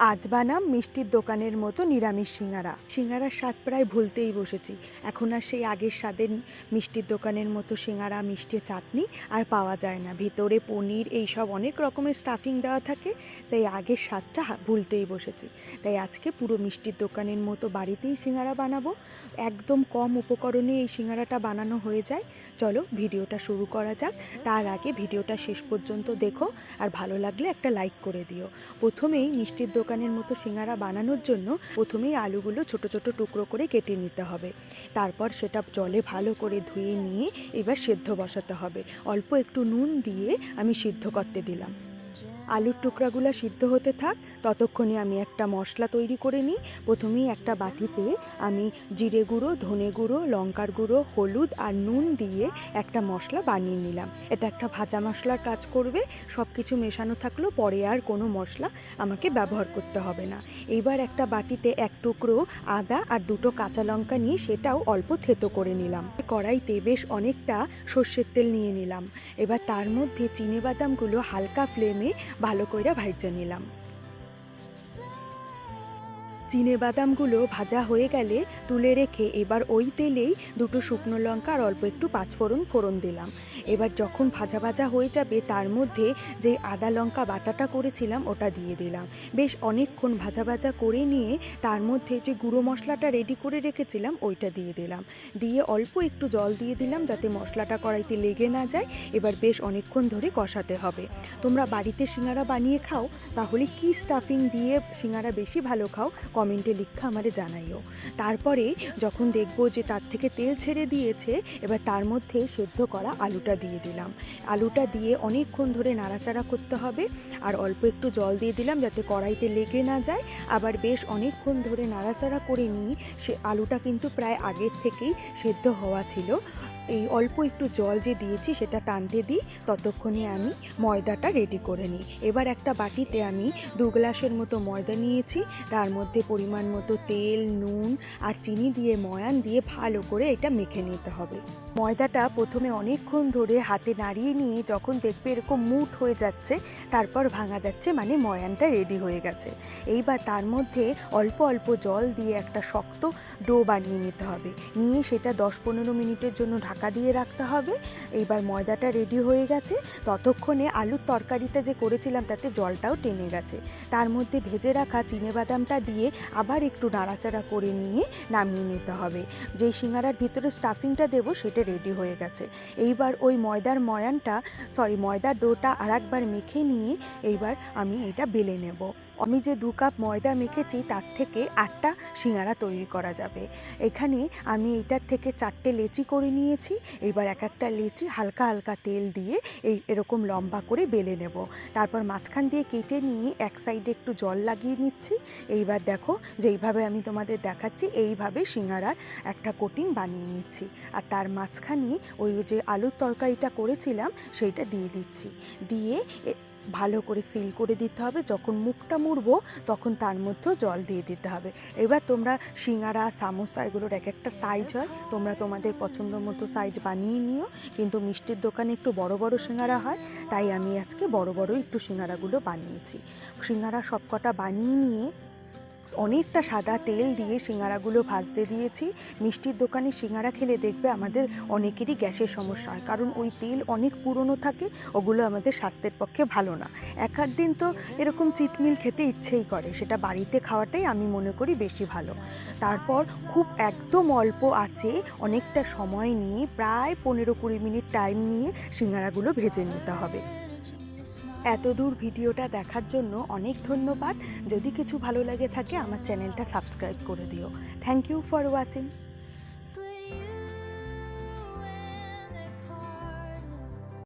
আজ বানাম মিষ্টির দোকানের মতো নিরামিষ সিঙ্গারা। সিঙ্গারার স্বাদ প্রায় ভুলতেই বসেছি। এখন আর সেই আগের স্বাদের মিষ্টির দোকানের মতো সিঙ্গারা, মিষ্টি চাটনি আর পাওয়া যায় না। ভেতরে পনির, এইসব অনেক রকমের স্টাফিং দেওয়া থাকে, তাই আগের স্বাদটা ভুলতেই বসেছি। তাই আজকে পুরো মিষ্টির দোকানের মতো বাড়িতেই সিঙ্গারা বানাবো। একদম কম উপকরণে এই সিঙ্গারাটা বানানো হয়ে যায়। চলো ভিডিওটা শুরু করা যাক। তার আগে ভিডিওটা শেষ পর্যন্ত দেখো আর ভালো লাগলে একটা লাইক করে দিও। প্রথমেই মিষ্টির দোকানের মতো সিঙ্গারা বানানোর জন্য প্রথমেই আলুগুলো ছোট ছোট টুকরো করে কেটে নিতে হবে। তারপর সেটা জলে ভালো করে ধুয়ে নিয়ে এবার সেদ্ধ বসাতে হবে। অল্প একটু নুন দিয়ে আমি সিদ্ধ করতে দিলাম। আলুর টুকরাগুলো সিদ্ধ হতে থাক, ততক্ষণে আমি একটা মশলা তৈরি করে নিই। প্রথমেই একটা বাটিতে আমি জিরে গুঁড়ো, ধনে গুঁড়ো, লঙ্কার গুঁড়ো, হলুদ আর নুন দিয়ে একটা মশলা বানিয়ে নিলাম। এটা একটা ভাজা মশলার কাজ করবে সব কিছু মেশানো থাকলেও পরে আর কোনো মশলা আমাকে ব্যবহার করতে হবে না। এইবার একটা বাটিতে এক টুকরো আদা আর দুটো কাঁচা লঙ্কা নিয়ে সেটাও অল্প থেতো করে নিলাম। কড়াইতে বেশ অনেকটা সর্ষের তেল নিয়ে নিলাম। এবার তার মধ্যে চিনে বাদামগুলো হালকা ফ্লেমে ভালো কইরা ভাজা নিলাম। চিনে বাদামগুলো ভাজা হয়ে গেলে তুলে রেখে এবার ওই তেলেই দুটো শুকনো লঙ্কা আর অল্প একটু পাঁচফোড়ন ফোড়ন দিলাম। এবার যখন ভাজা ভাজা হয়ে যাবে, তার মধ্যে যে আদা লঙ্কা বাটাটা করেছিলাম, ওটা দিয়ে দিলাম। বেশ অনেকক্ষণ ভাজা ভাজা করে নিয়ে তার মধ্যে যে গুঁড়ো মশলাটা রেডি করে রেখেছিলাম, ওইটা দিয়ে দিলাম। দিয়ে অল্প একটু জল দিয়ে দিলাম যাতে মশলাটা কড়াইতে লেগে না যায়। এবার বেশ অনেকক্ষণ ধরে কষাতে হবে। তোমরা বাড়িতে সিঙ্গারা বানিয়ে খাও, তাহলে কি স্টাফিং দিয়ে সিঙ্গারা বেশি ভালো খাও? কমেন্টে লিখে আমারে জানাইও। তারপরে যখন দেখব যে তার থেকে তেল ছেড়ে দিয়েছে, এবার তার মধ্যে সেদ্ধ করা আলুটা দিয়ে দিলাম। আলুটা দিয়ে অনেকক্ষণ ধরে নাড়াচাড়া করতে হবে আর অল্প একটু জল দিয়ে দিলাম যাতে কড়াইতে লেগে না যায়। আবার বেশ অনেকক্ষণ ধরে নাড়াচাড়া করে নিই, সে আলুটা কিন্তু প্রায় আগের থেকেই সেদ্ধ হওয়া ছিল। এই অল্প একটু জল যে দিয়েছি সেটা টানতে দিই, ততক্ষণে আমি ময়দাটা রেডি করে নিই। এবার একটা বাটিতে আমি দু গ্লাসের মতো ময়দা নিয়েছি, তার মধ্যে পরিমাণ মতো তেল, নুন আর চিনি দিয়ে, ময়ান দিয়ে ভালো করে এটা মেখে নিতে হবে। ময়দাটা প্রথমে অনেকক্ষণ ধরে হাতে নাড়িয়ে নিয়ে যখন দেখবে এরকম মুঠ হয়ে যাচ্ছে তারপর ভাঙা যাচ্ছে মানে ময়ানটা রেডি হয়ে গেছে। এইবার তার মধ্যে অল্প অল্প জল দিয়ে একটা শক্ত ডো বানিয়ে নিতে হবে। নিয়ে সেটা দশ পনেরো মিনিটের জন্য ঢাকা দিয়ে রাখতে হবে। এইবার ময়দাটা রেডি হয়ে গেছে। ততক্ষণে আলুর তরকারিটা যে করেছিলাম তাতে জলটাও টেনে গেছে। তার মধ্যে ভেজে রাখা চিনেবাদামটা দিয়ে আবার একটু নাড়াচাড়া করে নিয়ে নামিয়ে নিতে হবে। যেই সিঙ্গারার ভিতরে স্টাফিংটা দেবো সেটা রেডি হয়ে গেছে। এইবার ওই ময়দার ময়ানটা সরি ময়দার ডোটা আর একবার মেখে নিয়ে এইবার আমি এটা বেলে নেব। আমি যে দু কাপ ময়দা মেখেছি, তার থেকে আটটা সিঙ্গারা তৈরি করা যাবে। এখানে আমি এইটার থেকে চারটে লেচি করে নিয়েছি। এবার এক একটা লেচি হালকা হালকা তেল দিয়ে এই এরকম লম্বা করে বেলে নেব। তারপর মাঝখান দিয়ে কেটে নিয়ে এক সাইডে একটু জল লাগিয়ে নিচ্ছি। এইবার দেখো যেইভাবে আমি তোমাদের দেখাচ্ছি, এইভাবে সিঙ্গারার একটা কোটিং বানিয়ে নিচ্ছি। আর তার মাঝখানে ওই যে আলুর তরকারিটা করেছিলাম, সেইটা দিয়ে দিচ্ছি। দিয়ে ভালো করে সিল করে দিতে হবে। যখন মুখটা মুড়বো, তখন তার মধ্যেও জল দিয়ে দিতে হবে। এবার তোমরা সিঙ্গারা, সামোসা এগুলোর এক একটা সাইজ হয়। তোমরা তোমাদের পছন্দ মতো সাইজ বানিয়ে নিও। কিন্তু মিষ্টির দোকানে একটু বড় বড় সিঙ্গারা হয়। তাই আমি আজকে বড় বড় একটু সিঙ্গারাগুলো বানিয়েছি। সিঙ্গারা সবকটা বানিয়ে নিয়ে অনেকটা সাদা তেল দিয়ে সিঙ্গারাগুলো ভাজতে দিয়েছি। মিষ্টির দোকানে সিঙ্গারা খেলে দেখবে আমাদের অনেকেরই গ্যাসের সমস্যা হয়, কারণ ওই তেল অনেক পুরনো থাকে, ওগুলো আমাদের স্বাস্থ্যের পক্ষে ভালো না। এক আধ দিন তো এরকম চিটমিল খেতে ইচ্ছেই করে, সেটা বাড়িতে খাওয়াটাই আমি মনে করি বেশি ভালো। তারপর খুব একদম অল্প আছে অনেকটা সময় নিয়ে প্রায় পনেরো কুড়ি মিনিট টাইম নিয়ে সিঙ্গারাগুলো ভেজে নিতে হবে। এত দূর ভিডিওটা দেখার জন্য অনেক ধন্যবাদ। যদি কিছু ভালো লাগে থাকে, আমার চ্যানেলটা সাবস্ক্রাইব করে দিও। Thank you for watching